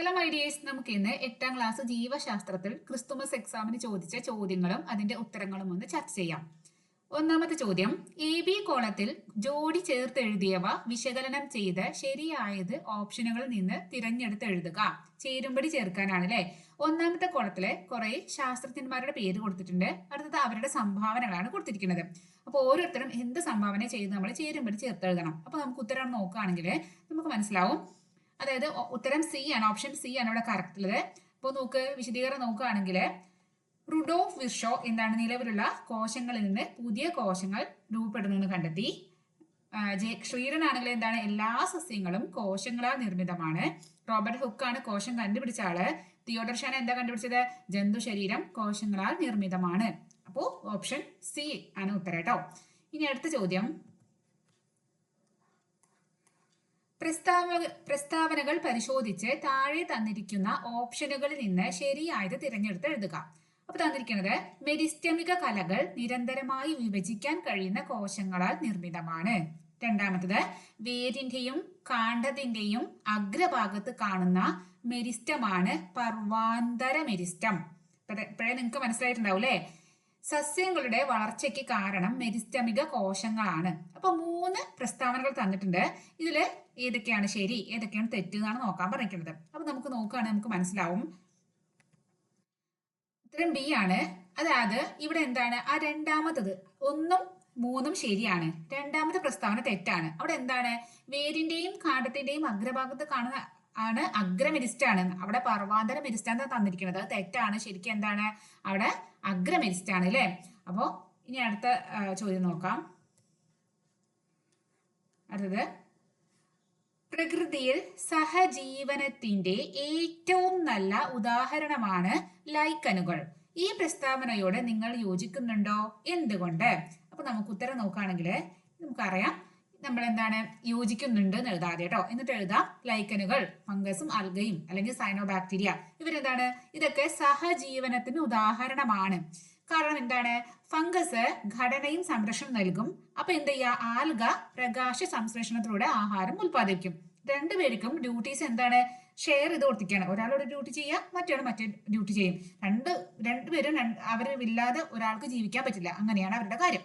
Hello my dears നമുക്ക് ഇന്ന് എട്ടാം ക്ലാസ് ജീവശാസ്ത്രത്തിൽ ക്രിസ്തുമസ് എക്സാമിന് ചോദിച്ച ചോദ്യങ്ങളും അതിന്റെ ഉത്തരങ്ങളും ഒന്ന് ചർച്ച ചെയ്യാം. ഒന്നാമത്തെ ചോദ്യം എ ബി കോളത്തിൽ ജോഡി ചേർത്ത് എഴുതിയവ വിശകലനം ചെയ്ത് ശരിയായത് ഓപ്ഷനുകളിൽ നിന്ന് തിരഞ്ഞെടുത്ത് എഴുതുക. ചേരുംപടി ചേർക്കാനാണ് അല്ലെ ഒന്നാമത്തെ കോളത്തിൽ കുറെ ശാസ്ത്രജ്ഞന്മാരുടെ പേര് കൊടുത്തിട്ടുണ്ട്. അടുത്തത് അവരുടെ സംഭാവനകളാണ് കൊടുത്തിരിക്കുന്നത്. അപ്പോൾ ഓരോരുത്തരും എന്ത് സംഭാവന ചെയ്ത് നമ്മൾ ചേരുംപടി ചേർത്ത് എഴുതണം അപ്പൊ നമുക്ക് ഉത്തരം നോക്കുകയാണെങ്കിൽ നമുക്ക് മനസ്സിലാവും. അതായത് ഉത്തരം സി ആണ് ഓപ്ഷൻ സി ആണ് ഇവിടെ കറക്റ്റ് ഉള്ളത്. അപ്പോൾ നോക്ക് വിശദീകരണം നോക്കുകയാണെങ്കിൽ റുഡോഫ് വിർഷോ എന്താണ് നിലവിലുള്ള കോശങ്ങളിൽ നിന്ന് പുതിയ കോശങ്ങൾ രൂപപ്പെടുന്നു കണ്ടെത്തി. ആണെങ്കിൽ എന്താണ്? എല്ലാ സസ്യങ്ങളും കോശങ്ങളാൽ നിർമ്മിതമാണ്. റോബർട്ട് ഹുക്ക് ആണ് കോശം കണ്ടുപിടിച്ച ആൾ. തിയോഡർ ഷാൻ എന്താ കണ്ടുപിടിച്ചത്? ജന്തു ശരീരം കോശങ്ങളാൽ നിർമ്മിതമാണ്. അപ്പോ ഓപ്ഷൻ സി ആണ് ഉത്തരം കേട്ടോ. ഇനി അടുത്ത ചോദ്യം. പ്രസ്താവ പ്രസ്താവനകൾ പരിശോധിച്ച് താഴെ തന്നിരിക്കുന്ന ഓപ്ഷനുകളിൽ നിന്ന് ശരിയായത് തിരഞ്ഞെടുത്ത് എഴുതുക. അപ്പൊ തന്നിരിക്കുന്നത് മെരിസ്റ്റമിക കലകൾ നിരന്തരമായി വിഭജിക്കാൻ കഴിയുന്ന കോശങ്ങളാൽ നിർമ്മിതമാണ്. രണ്ടാമത്തത് വേരിന്റെയും കാണ്ഡത്തിന്റെയും അഗ്രഭാഗത്ത് കാണുന്ന മെരിസ്റ്റമാണ് പർവാന്തര മെരിസ്റ്റം. ഇപ്പോഴേ നിങ്ങൾക്ക് മനസ്സിലായിട്ടുണ്ടാവും അല്ലേ സസ്യങ്ങളുടെ വളർച്ചയ്ക്ക് കാരണം മെരിസ്റ്റമിക കോശങ്ങളാണ്. അപ്പൊ മൂന്ന് പ്രസ്താവനകൾ തന്നിട്ടുണ്ട്. ഇതിൽ ഏതൊക്കെയാണ് ശരി ഏതൊക്കെയാണ് തെറ്റ് എന്നാണ് നോക്കാൻ പറഞ്ഞിരിക്കുന്നത്. അപ്പൊ നമുക്ക് നോക്കുകയാണെങ്കിൽ നമുക്ക് മനസ്സിലാവും. ഉത്തരം ബി ആണ്. അതായത് ഇവിടെ എന്താണ്? ആ രണ്ടാമത്തത് ഒന്നും മൂന്നും ശരിയാണ്. രണ്ടാമത്തെ പ്രസ്താവന തെറ്റാണ്. അവിടെ എന്താണ്? വേരിന്റെയും കാണ്ടത്തിന്റെയും അഗ്രഭാഗത്ത് കാണുന്ന ആണ് അഗ്രമെരിസ്റ്റ് ആണ് അവിടെ പർവാന്തര മെരിസ്റ്റ് ആണ് തന്നിരിക്കുന്നത്. അത് തെറ്റാണ്. ശരിക്കും എന്താണ്? അവിടെ അഗ്രമെരിസ്റ്റ് ആണ് അല്ലേ? അപ്പോ ഇനി അടുത്ത ചോദ്യം നോക്കാം. അടുത്തത് പ്രകൃതിയിൽ സഹജീവനത്തിന്റെ ഏറ്റവും നല്ല ഉദാഹരണമാണ് ലൈക്കനുകൾ. ഈ പ്രസ്താവനയോട് നിങ്ങൾ യോജിക്കുന്നുണ്ടോ? എന്തുകൊണ്ട്? അപ്പൊ നമുക്ക് ഉത്തരം നോക്കുകയാണെങ്കിൽ നമുക്കറിയാം നമ്മൾ എന്താണ് യോജിക്കുന്നുണ്ട് എന്ന് എഴുതാതെ കേട്ടോ. എന്നിട്ട് എഴുതാം ലൈക്കനുകൾ ഫംഗസും അൽഗയും അല്ലെങ്കിൽ സൈനോബാക്ടീരിയ ഇവരെന്താണ്? ഇതൊക്കെ സഹജീവനത്തിന് ഉദാഹരണമാണ്. കാരണം എന്താണ്? ഫംഗസ് ഘടനയും സംരക്ഷണം നൽകും. അപ്പൊ എന്ത് ചെയ്യുക? ആൽഗ പ്രകാശ സംശ്ലേഷണത്തിലൂടെ ആഹാരം ഉൽപ്പാദിപ്പിക്കും. രണ്ടുപേർക്കും ഡ്യൂട്ടീസ് എന്താണ്? ഷെയർ ചെയ്ത് കൊടുത്തിരിക്കുകയാണ്. ഒരാൾ ഒരു ഡ്യൂട്ടി ചെയ്യുക മറ്റൊരാൾ മറ്റേ ഡ്യൂട്ടി ചെയ്യും. രണ്ട് രണ്ടുപേരും അവരില്ലാതെ ഒരാൾക്ക് ജീവിക്കാൻ പറ്റില്ല. അങ്ങനെയാണ് അവരുടെ കാര്യം.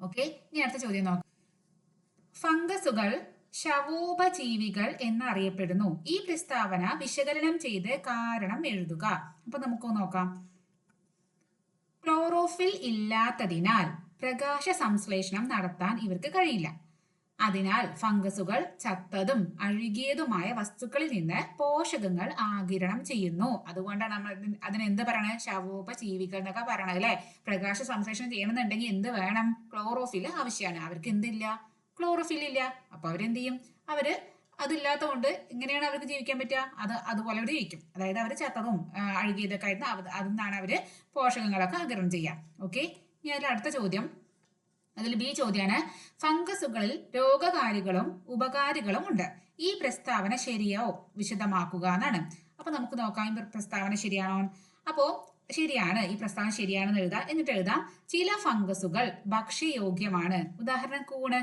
ഓക്കെ ഇനി അടുത്ത ചോദ്യം നോക്കാം. ഫംഗസുകൾ ശവോപജീവികൾ എന്നറിയപ്പെടുന്നു. ഈ പ്രസ്താവന വിശകലനം ചെയ്ത് കാരണം എഴുതുക. അപ്പൊ നമുക്ക് നോക്കാം. ക്ലോറോഫിൽ ഇല്ലാത്തതിനാൽ പ്രകാശ സംശ്ലേഷണം നടത്താൻ ഇവർക്ക് കഴിയില്ല. അതിനാൽ ഫംഗസുകൾ ചത്തതും അഴുകിയതുമായ വസ്തുക്കളിൽ നിന്ന് പോഷകങ്ങൾ ആകിരണം ചെയ്യുന്നു. അതുകൊണ്ടാണ് നമ്മൾ അതിനെന്ത് പറയണത് ശവോപ ശവോപജീവികൾ എന്നൊക്കെ പറയണത് അല്ലെ? പ്രകാശ സംശ്ലേഷണം ചെയ്യണമെന്നുണ്ടെങ്കിൽ എന്ത് വേണം? ക്ലോറോഫിൽ ആവശ്യമാണ് അവർക്ക് എന്തില്ല? ക്ലോറോഫിൽ ഇല്ല. അപ്പൊ അവരെന്ത് ചെയ്യും? അവർ അതില്ലാത്തതുകൊണ്ട് എങ്ങനെയാണ് അവർക്ക് ജീവിക്കാൻ പറ്റുക? അത് അതുപോലെ അവർ ജീവിക്കും. അതായത് അവർ ചത്തതും അഴുകിയതൊക്കെ ആയിരുന്നു. അതിൽ നിന്നാണ് അവർ പോഷകങ്ങളൊക്കെ ആകിരണം ചെയ്യുക. ഓക്കെ? ഇനി അടുത്ത ചോദ്യം. അതിൽ ബി ചോദ്യമാണ് ഫംഗസുകളിൽ രോഗകാരികളും ഉപകാരികളും ഉണ്ട്. ഈ പ്രസ്താവന ശരിയോ വിശദമാക്കുക എന്നാണ്. അപ്പൊ നമുക്ക് നോക്കാം ഈ പ്രസ്താവന ശരിയാണോ? അപ്പോ ശരിയാണ് ഈ പ്രസ്താവന ശരിയാണെന്ന് എഴുതാം. എന്നിട്ട് എഴുതാം ചില ഫംഗസുകൾ ഭക്ഷ്യയോഗ്യമാണ്. ഉദാഹരണം കൂണ്.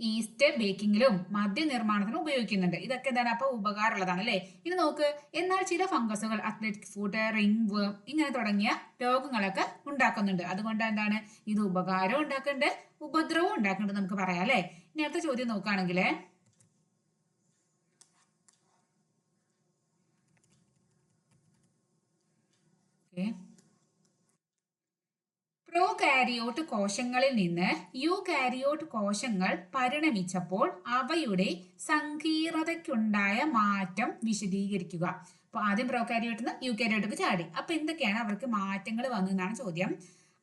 ഈസ്റ്റ് ബേക്കിങ്ങിലും മദ്യനിർമ്മാണത്തിനും ഉപയോഗിക്കുന്നുണ്ട്. ഇതൊക്കെ എന്താണ്? അപ്പൊ ഉപകാരമുള്ളതാണ് അല്ലേ? ഇനി നോക്ക് എന്നാൽ ചില ഫംഗസുകൾ അത്ലറ്റിക് ഫുഡ് റിംഗ് വേം ഇങ്ങനെ തുടങ്ങിയ രോഗങ്ങളൊക്കെ ഉണ്ടാക്കുന്നുണ്ട്. അതുകൊണ്ട് എന്താണ്? ഇത് ഉപകാരം ഉണ്ടാക്കുന്നുണ്ട് ഉപദ്രവവും ഉണ്ടാക്കുന്നുണ്ട് നമുക്ക് പറയാം അല്ലേ? ഇനി അടുത്ത ചോദ്യം നോക്കുകയാണെങ്കിൽ ഓക്കെ. പ്രോകാരിയോട്ട് കോശങ്ങളിൽ നിന്ന് യൂകാരിയോട്ട് കോശങ്ങൾ പരിണമിച്ചപ്പോൾ അവയുടെ സങ്കീർണതയ്ക്കുണ്ടായ മാറ്റം വിശദീകരിക്കുക. അപ്പൊ ആദ്യം പ്രോകാരിയോട്ട് നിന്ന് യൂകാരിയോട്ടിക്ക് ചാടി. അപ്പൊ എന്തൊക്കെയാണ് അവർക്ക് മാറ്റങ്ങൾ വന്നു എന്നാണ് ചോദ്യം.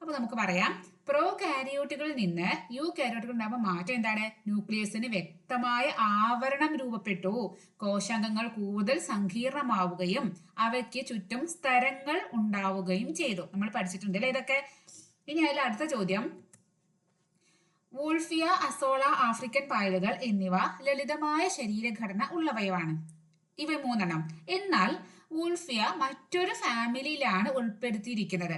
അപ്പൊ നമുക്ക് പറയാം. പ്രോകാരിയോട്ടുകളിൽ നിന്ന് യൂകാരിയോട്ടുകൾ ഉണ്ടാകുമ്പോൾ മാറ്റം എന്താണ്? ന്യൂക്ലിയസിന് വ്യക്തമായ ആവരണം രൂപപ്പെട്ടു. കോശാംഗങ്ങൾ കൂടുതൽ സങ്കീർണമാവുകയും അവയ്ക്ക് ചുറ്റും സ്തരങ്ങൾ ഉണ്ടാവുകയും ചെയ്തു. നമ്മൾ പഠിച്ചിട്ടുണ്ട് അല്ലേ ഇതൊക്കെ? ഇനി അതിൽ അടുത്ത ചോദ്യം. വൂൾഫിയ അസോള ആഫ്രിക്കൻ പായലുകൾ എന്നിവ ലളിതമായ ശരീരഘടന ഉള്ളവയാണ് ഇവ മൂന്നെണ്ണം. എന്നാൽ വൂൾഫിയ മറ്റൊരു ഫാമിലിയിലാണ് ഉൾപ്പെടുത്തിയിരിക്കുന്നത്.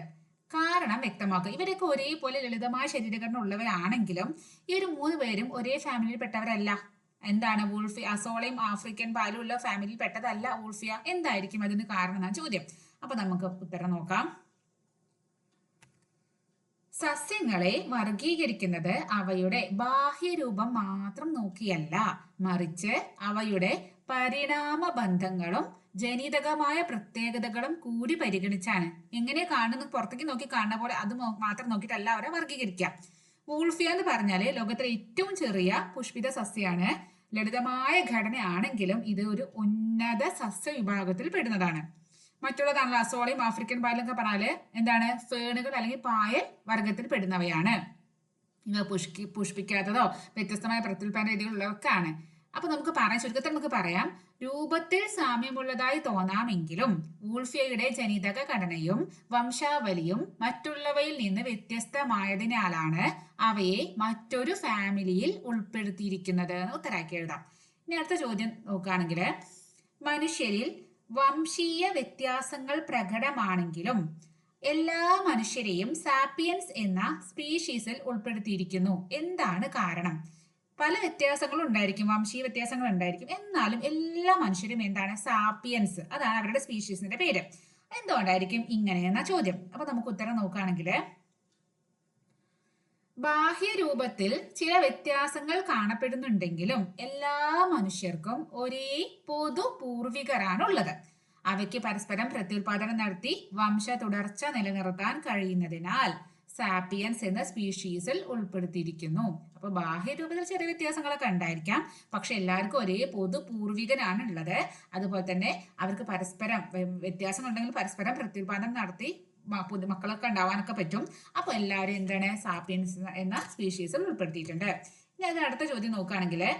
കാരണം വ്യക്തമാക്കുക. ഇവരൊക്കെ ഒരേപോലെ ലളിതമായ ശരീരഘടന ഉള്ളവരാണെങ്കിലും ഈ ഒരു മൂന്ന് പേരും ഒരേ ഫാമിലിയിൽ പെട്ടവരല്ല. എന്താണ് വൂൾഫി അസോളയും ആഫ്രിക്കൻ പാലും ഉള്ള ഫാമിലിയിൽ പെട്ടതല്ല വൂൾഫിയ? എന്തായിരിക്കും അതിന് കാരണം എന്നാണ് ചോദ്യം. അപ്പൊ നമുക്ക് ഉത്തരം നോക്കാം. സസ്യങ്ങളെ വർഗീകരിക്കുന്നത് അവയുടെ ബാഹ്യരൂപം മാത്രം നോക്കിയല്ല. മറിച്ച് അവയുടെ പരിണാമ ബന്ധങ്ങളും ജനിതകമായ പ്രത്യേകതകളും കൂടി പരിഗണിച്ചാണ്. എങ്ങനെ കാണുന്നു പുറത്തേക്ക് നോക്കി കാണുന്ന പോലെ അത് മാത്രം നോക്കിയിട്ടല്ല അവരെ വർഗീകരിക്കാം വൂൾഫിയ എന്ന് പറഞ്ഞാൽ ലോകത്തിലെ ഏറ്റവും ചെറിയ പുഷ്പിത സസ്യമാണ് ലളിതമായ ഘടനയാണെങ്കിലും ഇത് ഒരു ഉന്നത സസ്യ വിഭാഗത്തിൽ പെടുന്നതാണ്. മറ്റുള്ളതാണല്ലോ അസോളയും ആഫ്രിക്കൻ പായലൊക്കെ പറഞ്ഞാൽ എന്താണ്? ഫേണുകൾ അല്ലെങ്കിൽ പായൽ വർഗത്തിൽ പെടുന്നവയാണ്. ഇവ പുഷ്പി പുഷ്പിക്കാത്തതോ വ്യത്യസ്തമായ പ്രത്യുൽപാദന രീതികളുള്ളവർക്കാണ്. അപ്പൊ നമുക്ക് പറയാം ചുരുക്കത്തിൽ നമുക്ക് പറയാം. രൂപത്തിൽ സാമ്യമുള്ളതായി തോന്നാമെങ്കിലും വൂൾഫിയയുടെ ജനിതക ഘടനയും വംശാവലിയും മറ്റുള്ളവയിൽ നിന്ന് വ്യത്യസ്തമായതിനാലാണ് അവയെ മറ്റൊരു ഫാമിലിയിൽ ഉൾപ്പെടുത്തിയിരിക്കുന്നത്. ഉത്തരാക്കി എഴുതാം. ഇനി അടുത്ത ചോദ്യം നോക്കുകയാണെങ്കിൽ മനുഷ്യരിൽ വംശീയ വ്യത്യാസങ്ങൾ പ്രകടമാണെങ്കിലും എല്ലാ മനുഷ്യരെയും സാപ്പിയൻസ് എന്ന സ്പീഷീസിൽ ഉൾപ്പെടുത്തിയിരിക്കുന്നു. എന്താണ് കാരണം? പല വ്യത്യാസങ്ങളും ഉണ്ടായിരിക്കും വംശീയ വ്യത്യാസങ്ങൾ ഉണ്ടായിരിക്കും. എന്നാലും എല്ലാ മനുഷ്യരും എന്താണ്? സാപ്പിയൻസ് അതാണ് അവരുടെ സ്പീഷീസിന്റെ പേര്. എന്തുകൊണ്ടായിരിക്കും ഇങ്ങനെ എന്ന ചോദ്യം? അപ്പൊ നമുക്ക് ഉത്തരം നോക്കുകയാണെങ്കിൽ ബാഹ്യരൂപത്തിൽ ചില വ്യത്യാസങ്ങൾ കാണപ്പെടുന്നുണ്ടെങ്കിലും എല്ലാ മനുഷ്യർക്കും ഒരേ പൊതു പൂർവികരാണ് ഉള്ളത് അവയ്ക്ക് പരസ്പരം പ്രത്യുൽപാദനം നടത്തി വംശ തുടർച്ച നിലനിർത്താൻ കഴിയുന്നതിനാൽ സാപ്പിയൻസ് എന്ന സ്പീഷീസിൽ ഉൾപ്പെടുത്തിയിരിക്കുന്നു. അപ്പൊ ബാഹ്യരൂപത്തിൽ ചെറിയ വ്യത്യാസങ്ങളൊക്കെ ഉണ്ടായിരിക്കാം. പക്ഷെ എല്ലാവർക്കും ഒരേ പൊതു പൂർവികനാണ് ഉള്ളത് അതുപോലെ തന്നെ അവർക്ക് പരസ്പരം വ്യത്യാസമുണ്ടെങ്കിൽ പരസ്പരം പ്രത്യുൽപാദനം നടത്തി മ- പുതു മക്കളൊക്കെ ഉണ്ടാവാനൊക്കെ പറ്റും. അപ്പൊ എല്ലാവരും എന്താണ് സാപ്പിയൻസ് എന്ന സ്പീഷീസിൽ ഉൾപ്പെടുത്തിയിട്ടുണ്ട്. ഇനി അത് അടുത്ത ചോദ്യം നോക്കുകയാണെങ്കിൽ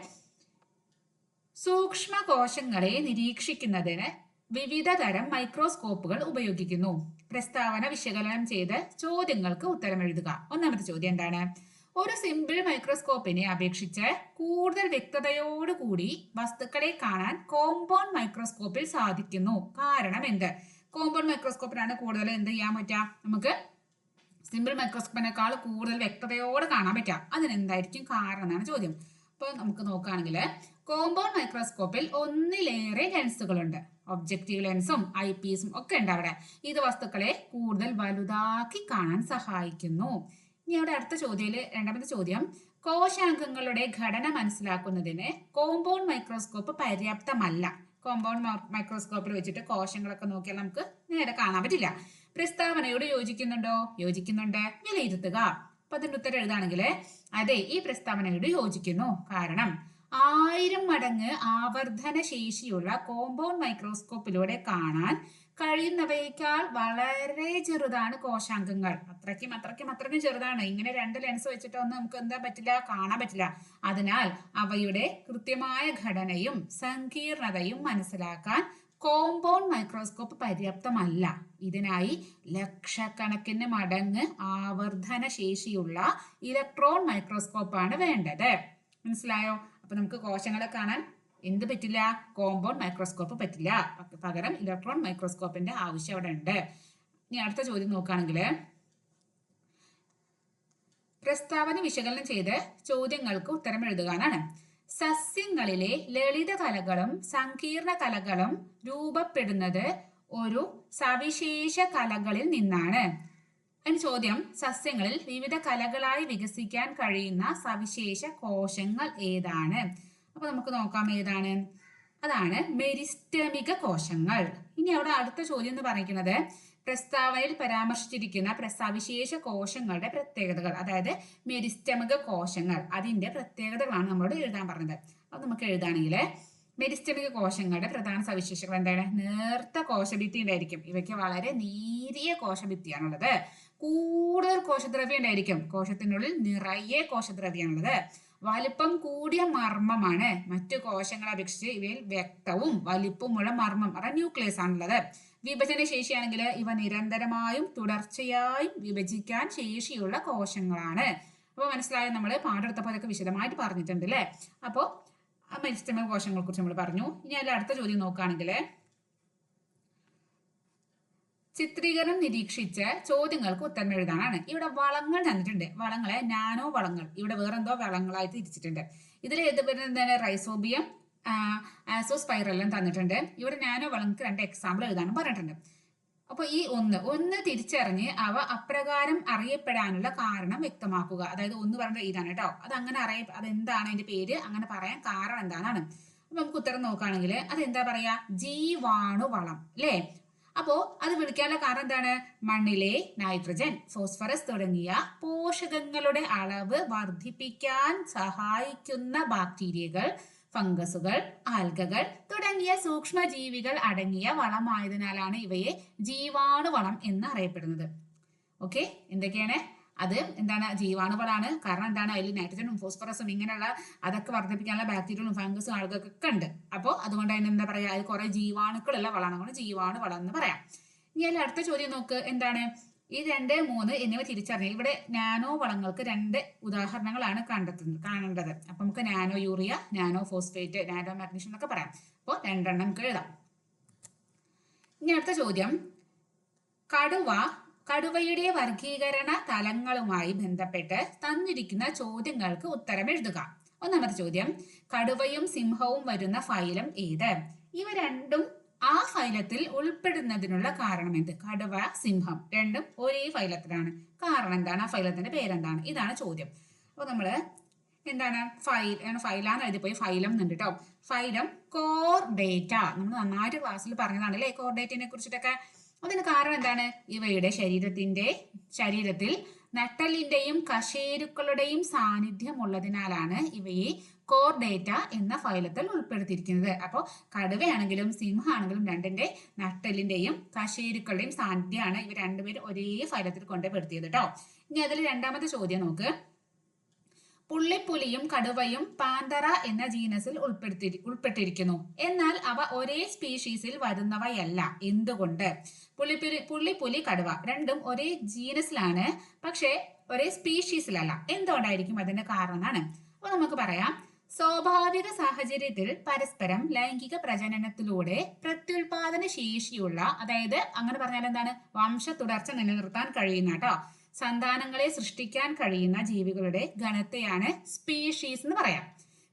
സൂക്ഷ്മ കോശങ്ങളെ നിരീക്ഷിക്കുന്നതിന് വിവിധ തരം മൈക്രോസ്കോപ്പുകൾ ഉപയോഗിക്കുന്നു. പ്രസ്താവന വിശകലനം ചെയ്ത് ചോദ്യങ്ങൾക്ക് ഉത്തരം എഴുതുക. ഒന്നാമത്തെ ചോദ്യം എന്താണ്? ഒരു സിമ്പിൾ മൈക്രോസ്കോപ്പിനെ അപേക്ഷിച്ച് കൂടുതൽ വ്യക്തതയോടുകൂടി വസ്തുക്കളെ കാണാൻ കോമ്പൗണ്ട് മൈക്രോസ്കോപ്പിൽ സാധിക്കുന്നു. കാരണം എന്ത്? കോമ്പൗണ്ട് മൈക്രോസ്കോപ്പിലാണ് കൂടുതൽ എന്ത് ചെയ്യാൻ പറ്റുക? നമുക്ക് സിമ്പിൾ മൈക്രോസ്കോപ്പിനേക്കാൾ കൂടുതൽ വ്യക്തതയോടെ കാണാൻ പറ്റുക. അതിനെന്തായിരിക്കും കാരണം എന്നാണ് ചോദ്യം. അപ്പോൾ നമുക്ക് നോക്കുകയാണെങ്കിൽ കോമ്പൗണ്ട് മൈക്രോസ്കോപ്പിൽ ഒന്നിലേറെ ലെൻസുകളുണ്ട് ഒബ്ജക്റ്റീവ് ലെൻസും ഐ പീസും ഒക്കെ ഉണ്ട് അവിടെ. ഇത് വസ്തുക്കളെ കൂടുതൽ വലുതാക്കി കാണാൻ സഹായിക്കുന്നു. ഇനി അവിടെ അടുത്ത ചോദ്യത്തിൽ രണ്ടാമത്തെ ചോദ്യം. കോശാംഗങ്ങളുടെ ഘടന മനസ്സിലാക്കുന്നതിന് കോമ്പൗണ്ട് മൈക്രോസ്കോപ്പ് പര്യാപ്തമല്ല. കോമ്പൗണ്ട് മൈക്രോസ്കോപ്പിൽ വെച്ചിട്ട് കോശങ്ങളൊക്കെ നോക്കിയാൽ നമുക്ക് നേരെ കാണാൻ പറ്റില്ല. പ്രസ്താവനയോട് യോജിക്കുന്നുണ്ടോ? യോജിക്കുന്നുണ്ട്. വിലയിരുത്തുക. അപ്പൊ അതിന്റെ ഉത്തരം എഴുതാണെങ്കിൽ അതെ ഈ പ്രസ്താവനയോട് യോജിക്കുന്നു. കാരണം ആയിരം മടങ്ങ് ആവർധന ശേഷിയുള്ള കോമ്പൗണ്ട് മൈക്രോസ്കോപ്പിലൂടെ കാണാൻ കഴിയുന്നവയേക്കാൾ വളരെ ചെറുതാണ് കോശാംഗങ്ങൾ അത്രയ്ക്കും അത്രയ്ക്കും അത്രയ്ക്കും ചെറുതാണ്. ഇങ്ങനെ രണ്ട് ലെൻസ് വെച്ചിട്ടൊന്നും നമുക്ക് എന്താ പറ്റില്ല കാണാൻ പറ്റില്ല. അതിനാൽ അവയുടെ കൃത്യമായ ഘടനയും സങ്കീർണതയും മനസ്സിലാക്കാൻ കോമ്പൗണ്ട് മൈക്രോസ്കോപ്പ് പര്യാപ്തമല്ല. ഇതിനായി ലക്ഷക്കണക്കിന് മടങ്ങ് ആവർധന ശേഷിയുള്ള ഇലക്ട്രോൺ മൈക്രോസ്കോപ്പാണ് വേണ്ടത്. മനസ്സിലായോ? അപ്പൊ നമുക്ക് കോശങ്ങളെ കാണാൻ എന്ത് പറ്റില്ല? കോമ്പൗണ്ട് മൈക്രോസ്കോപ്പ് പറ്റില്ല. പകരം ഇലക്ട്രോൺ മൈക്രോസ്കോപ്പിന്റെ ആവശ്യം അവിടെ ഉണ്ട്. ഇനി അടുത്ത ചോദ്യം നോക്കുകയാണെങ്കിൽ പ്രസ്താവന വിശകലനം ചെയ്ത് ചോദ്യങ്ങൾക്ക് ഉത്തരം എഴുതുകാനാണ് സസ്യങ്ങളിലെ ലളിത കലകളും സങ്കീർണ കലകളും രൂപപ്പെടുന്നത് ഒരു സവിശേഷ കലകളിൽ നിന്നാണ്. അതിന് ചോദ്യം സസ്യങ്ങളിൽ വിവിധ കലകളായി വികസിക്കാൻ കഴിയുന്ന സവിശേഷ കോശങ്ങൾ ഏതാണ്? അപ്പൊ നമുക്ക് നോക്കാം ഏതാണ്? അതാണ് മെരിസ്റ്റമിക കോശങ്ങൾ. ഇനി അവിടെ അടുത്ത ചോദ്യം എന്ന് പറയുന്നത് പ്രസ്താവനയിൽ പരാമർശിച്ചിരിക്കുന്ന പ്രസാവിശേഷ കോശങ്ങളുടെ പ്രത്യേകതകൾ അതായത് മെരിസ്റ്റമിക കോശങ്ങൾ. അതിന്റെ പ്രത്യേകതകളാണ് നമ്മളോട് എഴുതാൻ പറഞ്ഞത്. അത് നമുക്ക് എഴുതാണെങ്കിൽ മെരിസ്റ്റമിക കോശങ്ങളുടെ പ്രധാന സവിശേഷതകൾ എന്താണ്? നേർത്ത കോശഭിത്തി ഉണ്ടായിരിക്കും. ഇവയ്ക്ക് വളരെ നേരിയ കോശഭിത്തിയാണുള്ളത്. കൂടുതൽ കോശദ്രവ്യം ഉണ്ടായിരിക്കും. കോശത്തിനുള്ളിൽ നിറയെ കോശദ്രവ്യമാണുള്ളത് വലിപ്പം കൂടിയ മർമ്മമാണ്. മറ്റു കോശങ്ങളെ അപേക്ഷിച്ച് ഇവയിൽ വ്യക്തവും വലിപ്പമുള്ള മർമ്മം. അതായത് ന്യൂക്ലിയസ് ആണുള്ളത്. വിഭജന ശേഷിയാണെങ്കിൽ ഇവ നിരന്തരമായും തുടർച്ചയായും വിഭജിക്കാൻ ശേഷിയുള്ള കോശങ്ങളാണ്. അപ്പോൾ മനസ്സിലായ? നമ്മൾ പാടെടുത്തപ്പോൾ അതൊക്കെ വിശദമായിട്ട് പറഞ്ഞിട്ടുണ്ട് അല്ലേ അപ്പോൾ മെരിസ്റ്റമൽ കോശങ്ങളെ കുറിച്ച് നമ്മൾ പറഞ്ഞു. ഇനി അതിൽ അടുത്ത ചോദ്യം നോക്കുകയാണെങ്കിൽ ചിത്രീകരണം നിരീക്ഷിച്ച് ചോദ്യങ്ങൾക്ക് ഉത്തരം എഴുതാനാണ്. ഇവിടെ വളങ്ങൾ തന്നിട്ടുണ്ട്. വളങ്ങളെ നാനോ വളങ്ങൾ. ഇവിടെ വേറെന്തോ വളങ്ങളായിട്ട് തിരിച്ചിട്ടുണ്ട് ഇതിൽ ഏത് വരുന്നത് റൈസോബിയം ആസോസ്പൈറലും തന്നിട്ടുണ്ട്. ഇവിടെ നാനോ വളങ്ങൾക്ക് രണ്ട് എക്സാമ്പിൾ എഴുതാനും പറഞ്ഞിട്ടുണ്ട്. അപ്പോൾ ഈ ഒന്ന് ഒന്ന് തിരിച്ചറിഞ്ഞ് അവ അപ്രകാരം അറിയപ്പെടാനുള്ള കാരണം വ്യക്തമാക്കുക. അതായത് ഒന്ന് പറഞ്ഞ ഇതാണ് കേട്ടോ. അത് അങ്ങനെ അറിയ അതെന്താണ് അതിന്റെ പേര്? അങ്ങനെ പറയാൻ കാരണം എന്താണെന്നാണ്. നമുക്ക് ഉത്തരം നോക്കുകയാണെങ്കിൽ അതെന്താ പറയാ ജീവാണു വളം അല്ലേ? അപ്പോ അത് വിളിക്കാനുള്ള കാരണം എന്താണ്? മണ്ണിലെ നൈട്രജൻ ഫോസ്ഫറസ് തുടങ്ങിയ പോഷകങ്ങളുടെ അളവ് വർദ്ധിപ്പിക്കാൻ സഹായിക്കുന്ന ബാക്ടീരിയകൾ ഫംഗസുകൾ ആൽഗകൾ തുടങ്ങിയ സൂക്ഷ്മജീവികൾ അടങ്ങിയ വളമായതിനാലാണ് ഇവയെ ജീവാണുവളം എന്ന് അറിയപ്പെടുന്നത് ഓക്കെ എന്തൊക്കെയാണ്? അത് എന്താണ് ജീവാണുക്കളാണ്. കാരണം എന്താണ്? അതിൽ നൈട്രജനും ഫോസ്ഫറസും ഇങ്ങനെയുള്ള അതൊക്കെ വർദ്ധിപ്പിക്കാനുള്ള ബാക്ടീരിയകളും ഫംഗസും ആളുകൾക്കൊക്കെ ഉണ്ട് അപ്പോൾ അതുകൊണ്ട് അതിന് എന്താ പറയാ? അത് കുറെ ജീവാണുക്കളുള്ള വളമാണ്. അതുകൊണ്ട് ജീവാണു വളം എന്ന് പറയാം. ഇനി അതിൽ അടുത്ത ചോദ്യം നോക്ക്. എന്താണ്? ഈ രണ്ട് മൂന്ന് എന്നിവ തിരിച്ചറിഞ്ഞു ഇവിടെ നാനോ വളങ്ങൾക്ക് രണ്ട് ഉദാഹരണങ്ങളാണ് കണ്ടെത്തുന്നത് കാണേണ്ടത്. അപ്പൊ നമുക്ക് nano urea nano phosphate nano magnesium എന്നൊക്കെ പറയാം. അപ്പോൾ രണ്ടെണ്ണം നമുക്ക് എഴുതാം. ഇനി അടുത്ത ചോദ്യം. കടുവ കടുവയുടെ വർഗീകരണ തലങ്ങളുമായി ബന്ധപ്പെട്ട് തന്നിരിക്കുന്ന ചോദ്യങ്ങൾക്ക് ഉത്തരം എഴുതുക. ഒന്നാമത്തെ ചോദ്യം കടുവയും സിംഹവും വരുന്ന ഫൈലം ഏത്? ഇവ രണ്ടും ആ ഫൈലത്തിൽ ഉൾപ്പെടുന്നതിനുള്ള കാരണം എന്ത്? കടുവ സിംഹം രണ്ടും ഒരേ ഫൈലത്തിലാണ്. കാരണം എന്താണ്? ആ ഫൈലത്തിന്റെ പേരെന്താണ്? ഇതാണ് ചോദ്യം. അപ്പോൾ നമ്മൾ എന്താണ്? ഫൈൽ ഫൈലാന്ന് എഴുതി പോയി ഫൈലം എന്നുണ്ട് കേട്ടോ ഫൈലം കോർ ഡേറ്റ നമ്മൾ നന്നായിട്ട് ക്ലാസ്സിൽ പറഞ്ഞതാണ് അല്ലേ കോർ ഡേറ്റിനെ കുറിച്ചിട്ടൊക്കെ? അതിന് കാരണം എന്താണ്? ഇവയുടെ ശരീരത്തിന്റെ ശരീരത്തിൽ നട്ടലിന്റെയും കശേരുക്കളുടെയും സാന്നിധ്യം ഉള്ളതിനാലാണ് ഇവയെ കോർ ഡേറ്റ എന്ന ഫയലത്തിൽ ഉൾപ്പെടുത്തിയിരിക്കുന്നത്. അപ്പോൾ കടുവയാണെങ്കിലും സിംഹമാണെങ്കിലും രണ്ടിന്റെ നട്ടലിന്റെയും കശേരുക്കളുടെയും സാന്നിധ്യമാണ് ഇവ രണ്ടുപേരും ഒരേ ഫൈലത്തിൽ കൊണ്ടുപെടുത്തിയത് കേട്ടോ ഇനി അതിൽ രണ്ടാമത്തെ ചോദ്യം നോക്ക്. പുള്ളിപ്പുലിയും കടുവയും പാന്തറ എന്ന ജീനസിൽ ഉൾപ്പെടുത്തി ഉൾപ്പെട്ടിരിക്കുന്നു. എന്നാൽ അവ ഒരേ സ്പീഷീസിൽ വരുന്നവയല്ല. എന്തുകൊണ്ട്? പുള്ളിപ്പുലി പുള്ളിപ്പുലി കടുവ രണ്ടും ഒരേ ജീനസിലാണ് പക്ഷേ ഒരേ സ്പീഷീസിലല്ല. എന്തുകൊണ്ടായിരിക്കും അതിന്റെ കാരണമാണ് അപ്പോൾ അപ്പൊ നമുക്ക് പറയാം. സ്വാഭാവിക സാഹചര്യത്തിൽ പരസ്പരം ലൈംഗിക പ്രജനനത്തിലൂടെ പ്രത്യുൽപാദന ശേഷിയുള്ള അതായത് അങ്ങനെ പറഞ്ഞാൽ എന്താണ്? വംശ തുടർച്ച നിലനിർത്താൻ കഴിയുന്ന കേട്ടോ. സന്താനങ്ങളെ സൃഷ്ടിക്കാൻ കഴിയുന്ന ജീവികളുടെ ഗണത്തെയാണ് സ്പീഷീസ് എന്ന് പറയാം.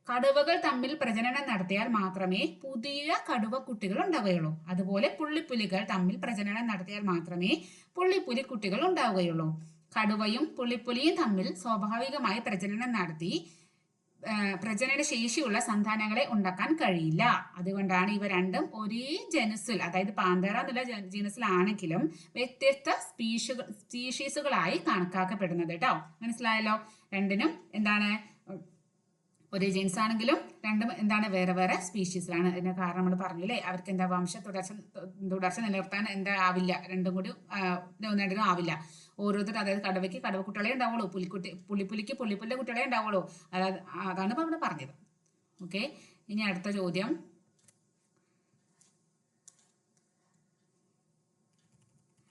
കടുവകൾ തമ്മിൽ പ്രജനനം നടത്തിയാൽ മാത്രമേ പുതിയ കടുവ കുട്ടികൾ ഉണ്ടാവുകയുള്ളൂ. അതുപോലെ പുള്ളിപ്പുലികൾ തമ്മിൽ പ്രജനനം നടത്തിയാൽ മാത്രമേ പുള്ളിപ്പുലി കുട്ടികൾ ഉണ്ടാവുകയുള്ളൂ. കടുവയും പുള്ളിപ്പുലിയും തമ്മിൽ സ്വാഭാവികമായി പ്രജനനം നടത്തി പ്രജനന ശേഷിയുള്ള സന്താനങ്ങളെ ഉണ്ടാക്കാൻ കഴിയില്ല. അതുകൊണ്ടാണ് ഇവ രണ്ടും ഒരേ ജനസിൽ അതായത് പാന്തേറ എന്നുള്ള ജനസിലാണെങ്കിലും വ്യത്യസ്ത സ്പീഷുകൾ സ്പീഷീസുകളായി കണക്കാക്കപ്പെടുന്നത് കേട്ടോ മനസ്സിലായല്ലോ? രണ്ടിനും എന്താണ് ഒരേ ജീൻസ് ആണെങ്കിലും രണ്ടും എന്താണ് വേറെ വേറെ സ്പീഷീസിലാണ്. അതിന്റെ കാരണം നമ്മൾ പറഞ്ഞു അല്ലേ അവർക്ക് എന്താ വംശ തുടർച്ച തുടർച്ച നിലനിർത്താൻ എന്താ ആവില്ല. രണ്ടും കൂടി രണ്ടിനും ആവില്ല. ഓരോരുത്തർ അതായത് കടവയ്ക്ക് കടവ കുട്ടികളെ ഉണ്ടാവുള്ളൂ പുലിക്കുട്ടി പുള്ളിപ്പുലിക്ക് പുള്ളിപ്പുല്ലെ കുട്ടികളെ ഉണ്ടാവുള്ളൂ. അതായത് അതാണ് ഇപ്പൊ അവിടെ പറഞ്ഞത്. ഓക്കെ ഇനി അടുത്ത ചോദ്യം.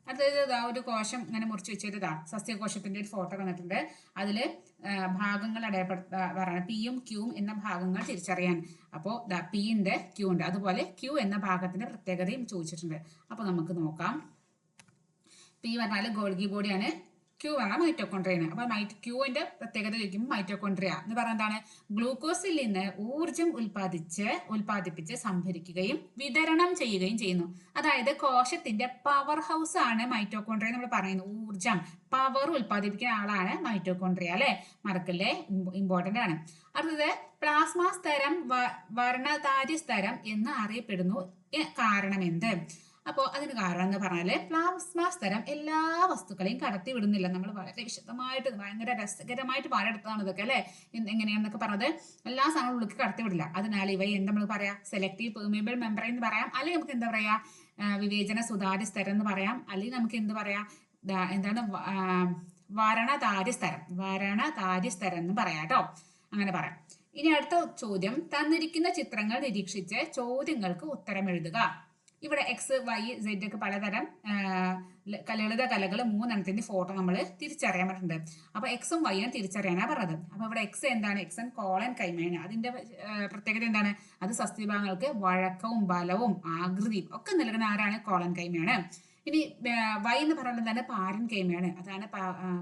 അടുത്തത് ഒരു കോശം ഇങ്ങനെ മുറിച്ച് വെച്ചിട്ട് സസ്യകോശത്തിന്റെ ഒരു ഫോട്ടോ തന്നിട്ടുണ്ട് അതിൽ ഭാഗങ്ങൾ അടയപ്പെടുത്ത പറയണം പിയും ക്യൂവും എന്ന ഭാഗങ്ങൾ തിരിച്ചറിയാൻ. അപ്പോൾ പി ഉണ്ട് ക്യൂ ഉണ്ട്. അതുപോലെ ക്യൂ എന്ന ഭാഗത്തിന്റെ പ്രത്യേകതയും ചോദിച്ചിട്ടുണ്ട്. അപ്പോൾ നമുക്ക് നോക്കാം. പി പറഞ്ഞാൽ ഗോൾഗി ബോഡിയാണ് ക്യൂ പറഞ്ഞാൽ മൈറ്റോകോൺട്രിയാണ് അപ്പൊ മൈറ്റ് ക്യൂവിന്റെ പ്രത്യേകത ചോദിക്കുമ്പോൾ മൈറ്റോകോൺട്രിയ എന്ന് പറഞ്ഞാൽ എന്താണ് ഗ്ലൂക്കോസിൽ നിന്ന് ഊർജം ഉൽപ്പാദിച്ച് ഉൽപ്പാദിപ്പിച്ച് സംഭരിക്കുകയും വിതരണം ചെയ്യുകയും ചെയ്യുന്നു. അതായത് കോശത്തിന്റെ പവർ ഹൗസ് ആണ് മൈറ്റോകോൺട്രിയ നമ്മൾ പറയുന്നത് ഊർജം പവർ ഉൽപ്പാദിപ്പിക്കുന്ന ആളാണ് മൈറ്റോകോൺട്രിയ അല്ലെ? മറക്കല്ലേ? ഇമ്പോർട്ടന്റ് ആണ്. അടുത്തത് പ്ലാസ്മ സ്തരം വർണതാര്യ സ്തരം എന്ന് അറിയപ്പെടുന്നു. കാരണം എന്ത്? അപ്പോൾ അതിന് കാരണം എന്ന് പറഞ്ഞാൽ പ്ലാസ്മ സ്തരം എല്ലാ വസ്തുക്കളെയും കടത്തി വിടുന്നില്ല നമ്മൾ വളരെ വിശദമായിട്ട് ഭയങ്കര രസകരമായിട്ട് പാടെടുത്തതാണ് ഇതൊക്കെ അല്ലേ? എങ്ങനെയാണെന്നൊക്കെ പറഞ്ഞത് എല്ലാ സാധനങ്ങളും ഉള്ളിൽ കടത്തി വിടില്ല അതിനാൽ ഇവയെ എന്താ നമ്മൾ പറയാ? സെലക്റ്റീവ് പെർമിബിൾ മെമ്പറി എന്ന് പറയാം. അല്ലെങ്കിൽ നമുക്ക് എന്താ പറയാ? വിവേചന സുതാര്യ സ്ഥലം എന്ന് പറയാം. അല്ലെങ്കിൽ നമുക്ക് എന്ത് പറയാം? എന്താണ്? വരണതാര്യ സ്ഥലം. വരണതാര്യ സ്ഥലം എന്ന് പറയാം കേട്ടോ. അങ്ങനെ പറയാം. ഇനി അടുത്ത ചോദ്യം. തന്നിരിക്കുന്ന ചിത്രങ്ങൾ നിരീക്ഷിച്ച് ചോദ്യങ്ങൾക്ക് ഉത്തരം എഴുതുക. ഇവിടെ എക്സ് വൈ സെഡ് ഒക്കെ പലതരം ലളിത കലകൾ മൂന്നെണ്ണത്തിന്റെ ഫോട്ടോ നമ്മൾ തിരിച്ചറിയാൻ പറ്റുന്നുണ്ട്. അപ്പൊ എക്സും വൈയും തിരിച്ചറിയാനാണ് പറഞ്ഞത്. അപ്പൊ ഇവിടെ എക്സ് എന്താണ്? എക്സ് ആൻഡ് കോളൻ കൈമേന. അതിന്റെ പ്രത്യേകത എന്താണ്? അത് സസ്യഭാഗങ്ങൾക്ക് വഴക്കവും ബലവും ആകൃതിയും ഒക്കെ നൽകുന്ന ആരാണ്? കോളൻ കൈമയാണ് ഇനി വൈ എന്ന് പറയുന്നത് തന്നെ പാരൻ കൈമയാണ് അതാണ്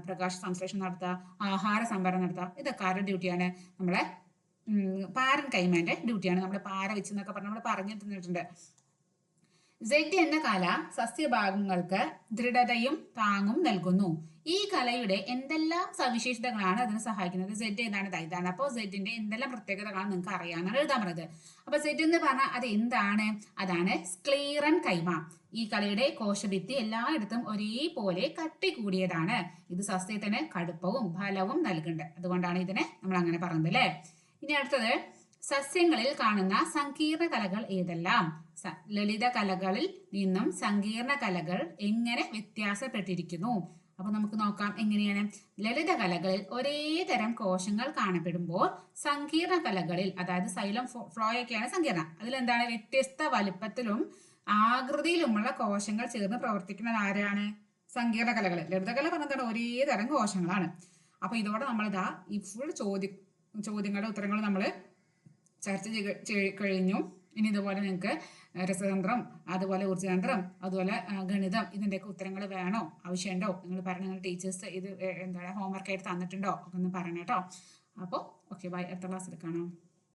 പ്രകാശ സംശ്ലേഷണം നടത്തുക ആഹാര സംഭരണം നടത്തുക. ഇതൊക്കെ ആരുടെ ഡ്യൂട്ടിയാണ് നമ്മളെ പാരൻ കൈമേന്റെ ഡ്യൂട്ടിയാണ് നമ്മൾ പാര വെച്ച് എന്നൊക്കെ പറഞ്ഞ് നമ്മൾ പറഞ്ഞു തന്നിട്ടുണ്ട്. സെഡ് എന്ന കല സസ്യഭാഗങ്ങൾക്ക് ദൃഢതയും താങ്ങും നൽകുന്നു. ഈ കലയുടെ എന്തെല്ലാം സവിശേഷതകളാണ് അതിന് സഹായിക്കുന്നത്? സെഡ് എന്നാണ് ഇതാണ്. അപ്പോൾ സെഡിന്റെ എന്തെല്ലാം പ്രത്യേകതകളാണ് നിങ്ങൾക്ക് അറിയാമെന്നാണ് എഴുതാൻ പറഞ്ഞത്. അപ്പൊ സെഡ് എന്ന് പറഞ്ഞാൽ അത് എന്താണ്? അതാണ് സ്ക്ലീറൻ കൈമ. ഈ കലയുടെ കോശഭിത്തി എല്ലായിടത്തും ഒരേപോലെ കട്ടി കൂടിയതാണ് ഇത് സസ്യത്തിന് കടുപ്പവും ഫലവും നൽകുന്നുണ്ട് അതുകൊണ്ടാണ് ഇതിനെ നമ്മൾ അങ്ങനെ പറഞ്ഞത് അല്ലേ? ഇനി അടുത്തത് സസ്യങ്ങളിൽ കാണുന്ന സങ്കീർണ കലകൾ ഏതെല്ലാം? ലളിത കലകളിൽ നിന്നും സങ്കീർണ കലകൾ എങ്ങനെ വ്യത്യാസപ്പെട്ടിരിക്കുന്നു? അപ്പൊ നമുക്ക് നോക്കാം എങ്ങനെയാണ്. ലളിത കലകളിൽ ഒരേ തരം കോശങ്ങൾ കാണപ്പെടുമ്പോൾ സങ്കീർണ കലകളിൽ അതായത് സൈലം ഫ്ലോയൊക്കെയാണ് സങ്കീർണ. അതിലെന്താണ് വ്യത്യസ്ത വലുപ്പത്തിലും ആകൃതിയിലുമുള്ള കോശങ്ങൾ ചേർന്ന് പ്രവർത്തിക്കുന്നത് ആരാണ്? സങ്കീർണ കലകൾ ലളിത കല പറഞ്ഞതാണ് ഒരേ തരം കോശങ്ങളാണ്. അപ്പൊ ഇതോടെ നമ്മളിതാ ഈ ഫുൾ ചോദ്യ ചോദ്യങ്ങളുടെ ഉത്തരങ്ങൾ നമ്മൾ ചർച്ച കഴിഞ്ഞു. ഇനി ഇതുപോലെ നിങ്ങൾക്ക് രസതന്ത്രം അതുപോലെ ഊർജതന്ത്രം അതുപോലെ ഗണിതം ഇതിന്റെയൊക്കെ ഉത്തരങ്ങൾ വേണോ? ആവശ്യമുണ്ടോ? നിങ്ങൾ പറഞ്ഞ നിങ്ങൾ ടീച്ചേഴ്സ് ഇത് എന്താ എന്താണ് ഹോംവർക്ക് ആയിട്ട് തന്നിട്ടുണ്ടോ? ഒക്കെ ഒന്ന് പറയണം കേട്ടോ. അപ്പോൾ ഓക്കെ ബൈ അടുത്ത ക്ലാസ്സിൽ കാണാം.